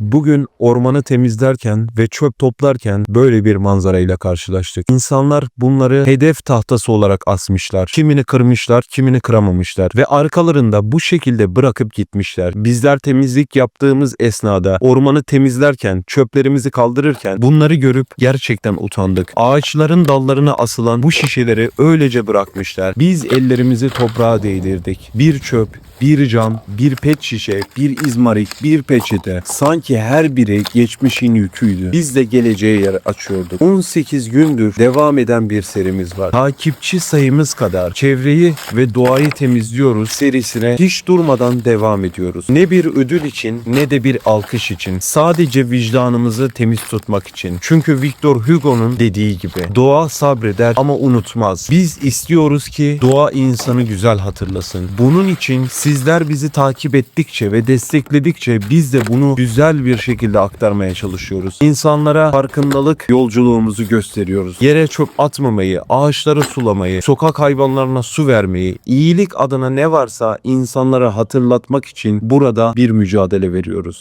Bugün ormanı temizlerken ve çöp toplarken böyle bir manzarayla karşılaştık. İnsanlar bunları hedef tahtası olarak asmışlar. Kimini kırmışlar, kimini kıramamışlar ve arkalarında bu şekilde bırakıp gitmişler. Bizler temizlik yaptığımız esnada ormanı temizlerken, çöplerimizi kaldırırken bunları görüp gerçekten utandık. Ağaçların dallarına asılan bu şişeleri öylece bırakmışlar. Biz ellerimizi toprağa değdirdik. Bir çöp, bir cam, bir pet şişe, bir izmarit, bir peçete. Sanki her biri geçmişin yüküydü. Biz de geleceğe yer açıyorduk. 18 gündür devam eden bir serimiz var. Takipçi sayımız kadar çevreyi ve doğayı temizliyoruz serisine hiç durmadan devam ediyoruz. Ne bir ödül için ne de bir alkış için. Sadece vicdanımızı temiz tutmak için. Çünkü Victor Hugo'nun dediği gibi doğa sabreder ama unutmaz. Biz istiyoruz ki doğa insanı güzel hatırlasın. Bunun için sizler bizi takip ettikçe ve destekledikçe biz de bunu bir şekilde aktarmaya çalışıyoruz. İnsanlara farkındalık yolculuğumuzu gösteriyoruz. Yere çöp atmamayı, ağaçları sulamayı, sokak hayvanlarına su vermeyi, iyilik adına ne varsa insanlara hatırlatmak için burada bir mücadele veriyoruz.